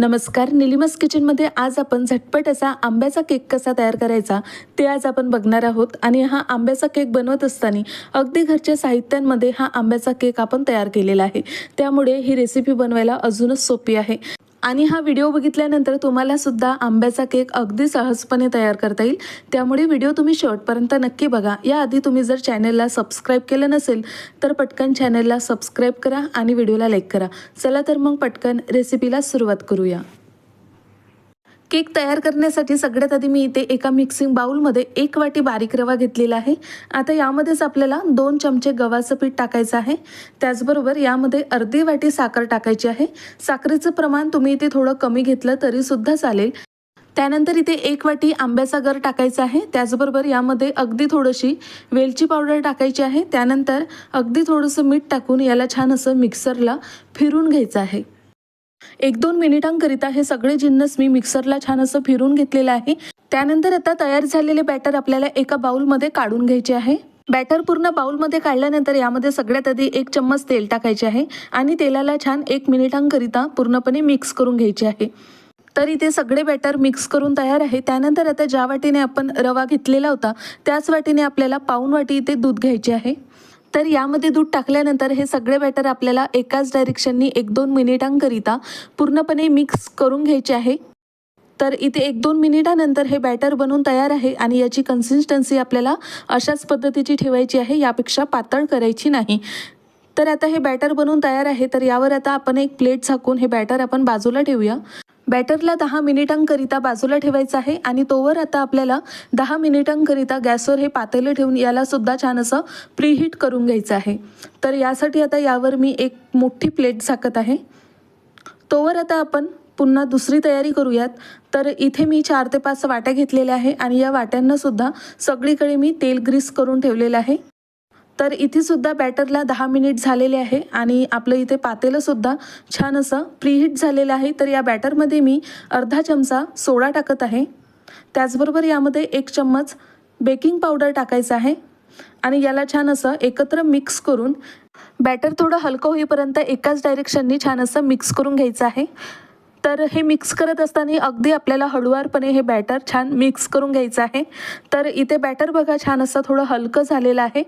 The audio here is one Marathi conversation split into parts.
नमस्कार निलिमस किचनमध्ये आज आपण झटपट असा आंब्याचा केक कसा तयार करायचा ते आज आपण बघणार आहोत. आणि हा आंब्याचा केक बनवत असताना अगदी घरच्या साहित्यांमध्ये हा आंब्याचा केक आपण तयार केलेला आहे. त्यामुळे ही रेसिपी बनवायला अजूनच सोपी आहे. आणि हा व्हिडिओ बघितल्यानंतर तुम्हाला सुद्धा आंब्याचा केक अगदी सहजपणे तयार करता येईल. त्यामुळे व्हिडिओ तुम्ही शेवटपर्यंत नक्की बघा. याआधी तुम्ही जर चॅनलला सबस्क्राईब केलं नसेल तर पटकन चॅनलला सबस्क्राईब करा आणि व्हिडिओला लाईक करा. चला तर मग पटकन रेसिपीला सुरुवात करूया. केक तयार करण्यासाठी सगळ्यात आधी मी इथे एका मिक्सिंग बाउलमध्ये एक वाटी बारीक रवा घेतलेला आहे. आता यामध्येच आपल्याला दोन चमचे गव्हाचं पीठ टाकायचं आहे. त्याचबरोबर यामध्ये अर्धी वाटी साखर टाकायची आहे. साखरेचं प्रमाण तुम्ही इथे थोडं कमी घेतलं तरीसुद्धा चालेल. त्यानंतर इथे एक वाटी आंब्याचा गर टाकायचा आहे. त्याचबरोबर यामध्ये अगदी थोडीशी वेलची पावडर टाकायची आहे. त्यानंतर अगदी थोडंसं मीठ टाकून याला छान असं मिक्सरला फिरून घ्यायचं आहे. एक दोन मिनिटांकरिता हे सगळे जिन्नस मी मिक्सरला छान असं फिरून घेतलेलं आहे. त्यानंतर आता तयार झालेले बॅटर आपल्याला एका बाउलमध्ये काढून घ्यायचे आहे. बॅटर पूर्ण बाउलमध्ये काढल्यानंतर यामध्ये सगळ्यात आधी एक चम्मच तेल टाकायचे आहे आणि तेलाला छान एक मिनिटांकरिता पूर्णपणे मिक्स करून घ्यायचे आहे. तर इथे सगळे बॅटर मिक्स करून तयार आहे. त्यानंतर आता ज्या वाटीने आपण रवा घेतलेला होता त्याच वाटीने आपल्याला पाऊन वाटी इथे दूध घ्यायचे आहे. तर यामध्ये दूध टाकल्यानंतर हे सगळे बॅटर आपल्याला एकाच डायरेक्शननी एक दोन मिनिटांकरिता पूर्णपणे मिक्स करून घ्यायचे आहे. तर इथे एक दोन मिनिटानंतर हे बॅटर बनून तयार आहे आणि याची कन्सिस्टन्सी आपल्याला अशाच पद्धतीची ठेवायची आहे यापेक्षा पातळ करायची नाही. तर आता हे बॅटर बनवून तयार आहे तर यावर आता आपण एक प्लेट झाकून हे बॅटर आपण बाजूला ठेवूया. बॅटरला दहा मिनिटांकरिता बाजूला ठेवायचं आहे आणि तोवर आता आपल्याला दहा मिनिटांकरिता गॅसवर हे पातेलं ठेवून यालासुद्धा छान असं प्रीहीट करून घ्यायचं आहे. तर यासाठी आता यावर मी एक मोठी प्लेट झाकत आहे. तोवर आता आपण पुन्हा दुसरी तयारी करूयात. तर इथे मी चार ते पाच वाट्या घेतलेल्या आहे आणि या वाट्यांनासुद्धा सगळीकडे मी तेल ग्रीस करून ठेवलेलं आहे. तर इथे सुद्धा बॅटरला दहा मिनिट झालेले आहे आणि आपलं इथे पातेलंसुद्धा छान असं प्रीहीट झालेलं आहे. तर या बॅटरमध्ये मी अर्धा चमचा सोडा टाकत आहे. त्याचबरोबर यामध्ये एक चम्मच बेकिंग पावडर टाकायचं आहे आणि याला छान असं एकत्र मिक्स करून बॅटर थोडं हलकं होईपर्यंत एकाच डायरेक्शननी छान असं मिक्स करून घ्यायचं आहे. तर हे मिक्स करत असताना अगदी आपल्याला हळुवारपणे हे बॅटर छान मिक्स करून घ्यायचं आहे. तर इथे बॅटर बघा छान असं थोडं हलकं झालेलं आहे.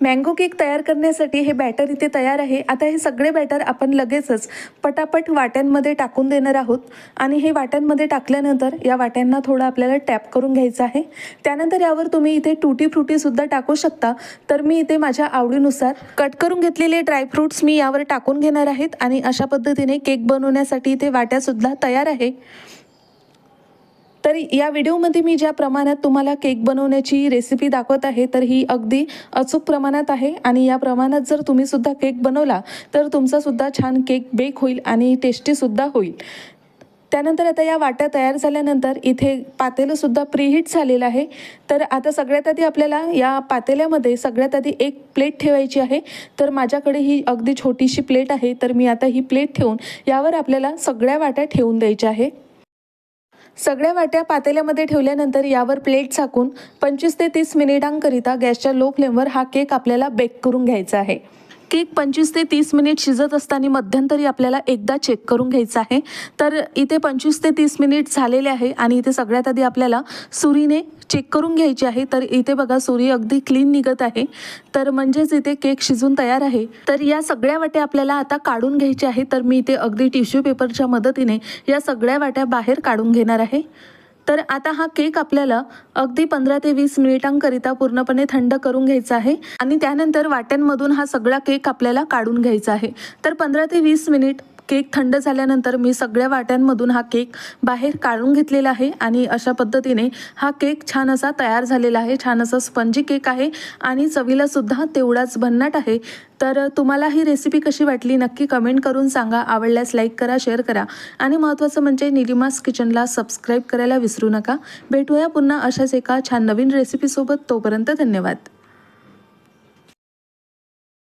मँगो केक तयार करण्यासाठी हे बॅटर इथे तयार आहे. आता हे सगळे बॅटर आपण लगेचच पटापट वाट्यांमध्ये टाकून देणार आहोत. आणि हे वाट्यांमध्ये टाकल्यानंतर या वाट्यांना थोडं आपल्याला टॅप करून घ्यायचं आहे. त्यानंतर यावर तुम्ही इथे टुटी फ्रुटीसुद्धा टाकू शकता. तर मी इथे माझ्या आवडीनुसार कट करून घेतलेले ड्रायफ्रूट्स मी यावर टाकून घेणार आहेत. आणि अशा पद्धतीने केक बनवण्यासाठी इथे वाट्यासुद्धा तयार आहे. तर या व्हिडिओमध्ये मी ज्या प्रमाणात तुम्हाला केक बनवण्याची रेसिपी दाखवत आहे तर ही अगदी अचूक प्रमाणात आहे. आणि या प्रमाणात जर तुम्ही सुद्धा केक बनवला तर तुमचासुद्धा छान केक बेक होईल आणि टेस्टीसुद्धा होईल. त्यानंतर आता या वाट्या तयार झाल्यानंतर इथे पातेलंसुद्धा प्रीहीट झालेलं आहे. तर आता सगळ्यात आधी आपल्याला या पातेल्यामध्ये सगळ्यात आधी एक प्लेट ठेवायची आहे. तर माझ्याकडे ही अगदी छोटीशी प्लेट आहे. तर मी आता ही प्लेट ठेवून यावर आपल्याला सगळ्या वाट्या ठेवून द्यायच्या आहे. सगळ्या वाट्या पातेल्यामध्ये ठेवल्यानंतर यावर प्लेट झाकून पंचवीस ते तीस मिनिटांकरिता गॅसच्या लो फ्लेमवर हा केक आपल्याला बेक करून घ्यायचा आहे. केक पंचवीस ते तीस मिनिट शिजत असताना मध्यंतरी आपल्याला एकदा चेक करून घ्यायचा आहे. तर इथे पंचवीस ते तीस मिनिट झालेले आहे आणि इथे सगळ्यात आधी आपल्याला सुरीने चेक करून घ्यायची आहे. तर इथे बघा सूर्य अगदी क्लीन निघत आहे. तर म्हणजेच इथे केक शिजून तयार आहे. तर या सगळ्या वाट्या आपल्याला आता काढून घ्यायच्या आहे तर मी इथे अगदी टिश्यू पेपरच्या मदतीने या सगळ्या वाट्या बाहेर काढून घेणार आहे. तर आता हा केक आपल्याला अगदी पंधरा ते वीस मिनिटांकरिता पूर्णपणे थंड करून घ्यायचा आहे. आणि त्यानंतर वाट्यांमधून हा सगळा केक आपल्याला काढून घ्यायचा आहे. तर पंधरा ते वीस मिनिट केक थंड झाल्यानंतर मी सगळ्या वाट्यांमधून हा केक बाहेर काढून घेतलेला आहे आणि अशा पद्धतीने हा केक छान असा तयार झालेला आहे. छान असा स्पंजी केक आहे आणि चवीला सुद्धा तेवढाच भन्नाट आहे. तर तुम्हाला ही रेसिपी कशी वाटली नक्की कमेंट करून सांगा. आवडल्यास लाईक करा शेअर करा आणि महत्त्वाचं म्हणजे निलिमास किचनला सबस्क्राईब करायला विसरू नका. भेटूया पुन्हा अशाच एका छान नवीन रेसिपीसोबत तोपर्यंत धन्यवाद.